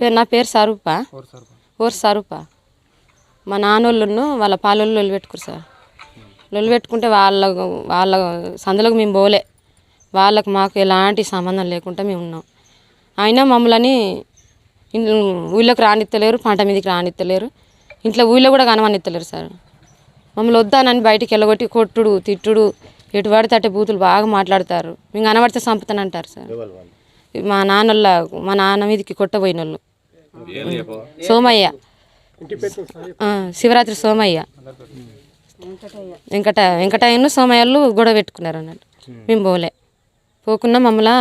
పేరు నా పేరు స్వరూప ఓర్ స్వరూప మా నాన్నోళ్ళను వాళ్ళ పాలోళ్ళు లొల్లు పెట్టుకురు సార్. లొల్లు పెట్టుకుంటే వాళ్ళ వాళ్ళ సందులకు మేము పోలే. వాళ్ళకు మాకు ఎలాంటి సంబంధం లేకుండా మేము ఉన్నాం. అయినా మమ్మల్ని ఊళ్ళోకి రానిత్తలేరు పంట మీదకి రానిత్తలేరు. ఇంట్లో ఊళ్ళో కూడా కనవనిత్తలేరు సార్. మమ్మల్ని వద్దానని బయటికి వెళ్ళగొట్టి కొట్టుడు తిట్టుడు ఎటు పడితే అట్టే బూతులు బాగా మాట్లాడతారు. మేము కనబడితే చంపుతానంటారు సార్. మా నాన్నోళ్ళ మా నాన్న మీదకి కొట్టబోయిన వాళ్ళు సోమయ్య. శివరాత్రి సోమయ్య. వెంకట వెంకటయ్యను సోమయ్యలు గొడవ పెట్టుకున్నారు అన్నట్టు మేము పోలే. పోకుండా మమ్మల్ని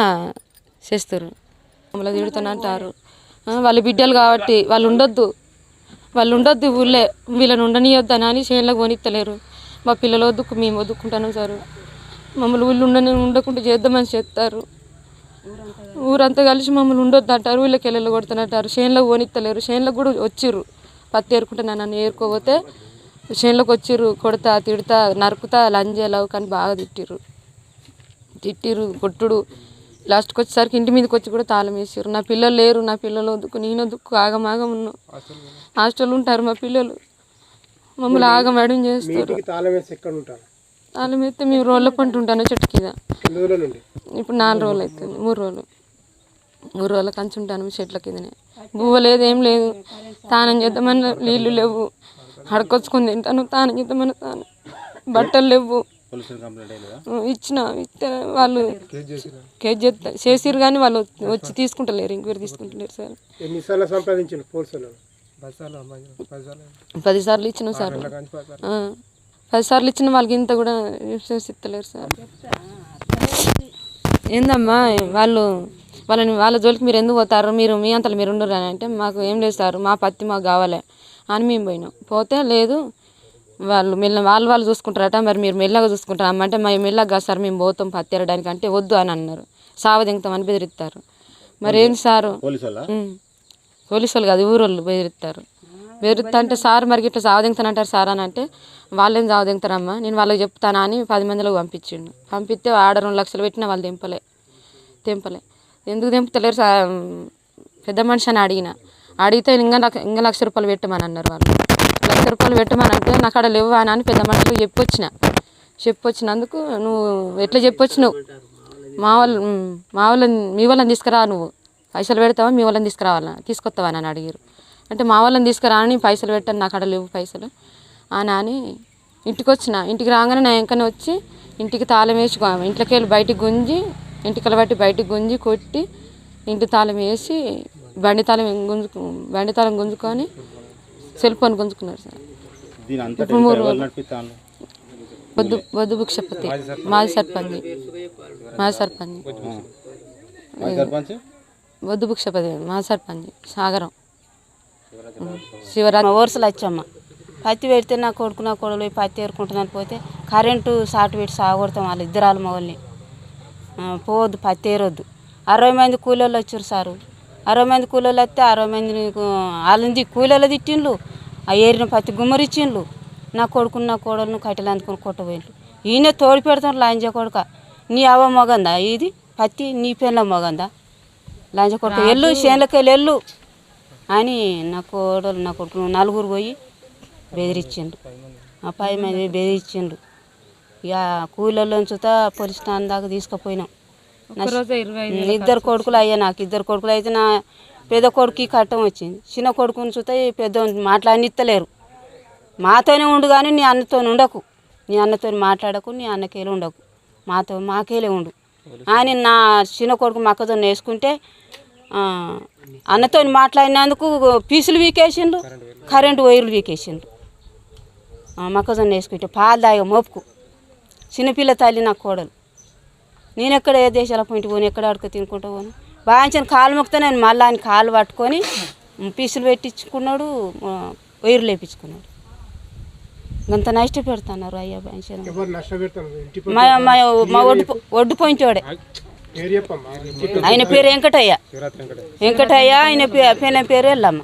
చేస్తారు మమ్మల్ని తిడుతున్నా అంటారు. వాళ్ళ బిడ్డలు కాబట్టి వాళ్ళు ఉండొద్దు. వాళ్ళు ఉండొద్దు ఊళ్ళే. వీళ్ళని ఉండనియొద్దు అని చేనులకు పోనిత్తలేరు. మా పిల్లలు వద్దుకు మేము వద్దుకుంటాను సార్. మమ్మల్ని ఊళ్ళు ఉండని ఉండకుండా చేద్దామని చెప్తారు ఊరంతా కలిసి మమ్మల్ని ఉండొద్దు అంటారు వీళ్ళకి వెళ్ళి కొడుతున్నట్టారు. చేనులో పోనిత్తలేరు. చేనులకు కూడా వచ్చిర్రు. పత్తి ఏరుకుంటున్నా నన్ను ఏరుకోపోతే చేనులోకి వచ్చిర్రు కొడతా తిడతా నరుకుతా లంజాలవు కానీ బాగా తిట్టిర్రు. తిట్టిర్రు కొట్టుడు లాస్ట్కి వచ్చేసరికి ఇంటి మీదకి వచ్చి కూడా తాళం వేసారు నా పిల్లలు లేరు నా పిల్లలు వద్దుకు నేను వద్దుకు ఆగమాగం ఉన్నాం హాస్టల్ ఉంటారు మా పిల్లలు. మమ్మల్ని ఆగమేడం చేస్తారు. తాళం తాళం వేస్తే మేము రోళ్ళ పంట ఉంటాను చెట్టు కింద. రోజుల ఇప్పుడు నాలుగు రోజులు అవుతుంది మూడు రోజులు. మూడు రోజుల కంచి ఉంటాను చెట్ల కిందనే. బువ్వ లేదు ఏం లేదు. తానం చేద్దామని నీళ్ళు లేవు. అడకొచ్చుకొని తింటాను తానం చేద్దామని తాను బట్టలు లేవు. ఇచ్చిన ఇస్తే వాళ్ళు కేజీ చేస్తా చేసిరు కానీ వాళ్ళు వచ్చి తీసుకుంటలేరు ఇంక్వైరీ తీసుకుంటలేరు సార్. ఎన్నిసార్లు సంపాదించిన పోలీసులు? పది సార్లు ఇచ్చిన సార్. ఆ, పది సార్లు ఇచ్చిన వాళ్ళకి ఇంత కూడా ఇస్తలేరు సార్. ఏందమ్మా వాళ్ళు వాళ్ళని వాళ్ళ జోలికి మీరు ఎందుకు పోతారు? మీరు మీ అంతలో మీరు ఉండరు అని అంటే మాకు ఏం లేదు సార్ మా పత్తి మాకు కావాలి అని మేము పోయినాం. పోతే లేదు వాళ్ళు మెల్ల వాళ్ళు వాళ్ళు చూసుకుంటారట మరి మీరు మెల్లగా చూసుకుంటారు? అమ్మ అంటే మేము మెల్లగా కాదు సార్ మేము పోతాం పత్తి ఎరడానికి అంటే వద్దు అని అన్నారు. సావ దింగుతామని బెదిరిస్తారు. మరి ఏంటి సారు. పోలీసు వాళ్ళు కాదు ఊరోళ్ళు బెదిరిస్తారు. బెదిరిస్తా అంటే సార్ మరి ఇట్లా సావదింగుతానంటారు సార్ అని అంటే వాళ్ళేం సావదింగుతారమ్మా? నేను వాళ్ళకి చెప్తానా అని పది మందిలోకి పంపించిండు. పంపిస్తే ఆడ రెండు లక్షలు పెట్టినా వాళ్ళు తెంపలే. తెంపలే. ఎందుకు తెంపుతలేరు సార్ పెద్ద మనిషి అని అడిగిన. అడిగితే ఇంకా లక్ష- ఇంకా లక్ష రూపాయలు పెట్టమని అన్నారు వాళ్ళు. లక్ష రూపాయలు పెట్టమని అంటే నాకు అక్కడ లేవు అని పెద్ద మనుషులు చెప్పొచ్చిన. చెప్పొచ్చినందుకు నువ్వు ఎట్లా చెప్పొచ్చినావు? మా వాళ్ళు మా వాళ్ళని మీ వాళ్ళని తీసుకురా నువ్వు. పైసలు పెడతావా? మీ వాళ్ళని తీసుకురావాలా? తీసుకొస్తావా అని అడిగారు అంటే మా వాళ్ళని తీసుకురా అని పైసలు పెట్టాను నాకు అక్కడ లేవు పైసలు. అని అని ఇంటికి వచ్చిన ఇంటికి రాగానే నా వెంకనే వచ్చి ఇంటికి తాళం వేసి ఇంట్లోకి వెళ్ళి బయటికి గుంజి ఇంటికి బట్టి బయటికి గుంజి కొట్టి ఇంటి తాళం వేసి బండి తాళం గుంజుకు బండి తాళం గుంజుకొని సెల్ ఫోన్ గుంజుకున్నారు సార్. ఇంకా ఎవరు నడిపిస్తాను వద్దు వద్దు భిక్షపతి మాజీ సర్పంచ్. మాజీ సర్పంచ్. మా సర్పంచ్? వద్దు భిక్షపతి మాజీ సర్పంచ్. సాగరం. శివరాత్రి వరుసలు వచ్చమ్మ పత్తి పెడితే నా కొడుకు నా కొడుకు పత్తి ఏరుకుంటున్నాను పోతే కరెంటు సాటు పెట్టి సాగొడతాం వాళ్ళు ఇద్దరాలు మగల్ని పోవద్దు పత్తి ఏరొద్దు. అరవై మంది కూలీలు వచ్చారు సారు. అరవై మంది కూలీలు వస్తే అరవై మంది వాళ్ళని కూలీలు తిట్టిండ్లు. ఆ ఏరిన పత్తి గుమ్మరిచ్చిండ్లు. నా కొడుకుని నా కోడలను కట్టెలు అందుకొని కొట్టబోయిండ్లు. ఈయన తోడి పెడతాను లాంజ కొడుక. నీ అవ్వ మొగందా? ఇది పత్తి నీ పెళ్ళ మొగందా? లంచ కొడుకు. వెళ్ళు చేనులకి వెళ్ళి వెళ్ళు అని నా కోడలు నా కొడుకు నలుగురు పోయి బెదిరించిండు ఆ పై మంది బెదిరించిండు ఇక కూలీలో చూత పోలీస్ స్టాండ్ దాకా తీసుకుపోయినాం. ఇద్దరు కొడుకులు అయ్యా నాకు. ఇద్దరు కొడుకులు అయితే నా పెద్ద కొడుకు కట్టం వచ్చింది. చిన్న కొడుకుని చూస్తే పెద్ద మాట్లాడినిత్తలేరు. మాతోనే ఉండు కానీ నీ అన్నతో ఉండకు. నీ అన్నతో మాట్లాడకు నీ అన్నకేలు ఉండకు. మాతో మాకేలే ఉండు. అని నా చిన్న కొడుకు మా అక్కతో వేసుకుంటే అన్నతో మాట్లాడినందుకు పీసులు వీకేసిండు కరెంటు వైర్లు వీకేసిండు మొక్కజొన్న వేసుకుంటే పాలు తాగ మోపుకు. చిన్నపిల్ల తల్లి నా కోడలు. నేను ఎక్కడ ఏ దేశాల పోయింటి పోను ఎక్కడ అడుక తినుకుంటా పోను. బాగా కాలు మొక్కితే నేను మళ్ళీ ఆయన కాలు పట్టుకొని పీసులు పెట్టించుకున్నాడు వైర్లు వేపించుకున్నాడు అంత నష్ట పెడుతున్నారు అయ్యా బాగా మా మా ఒడ్డు ఒడ్డు పోయించోడే ఆయన పేరు వెంకటయ్య. వెంకటయ్య. ఆయన పేరు ఎల్లమ్మ.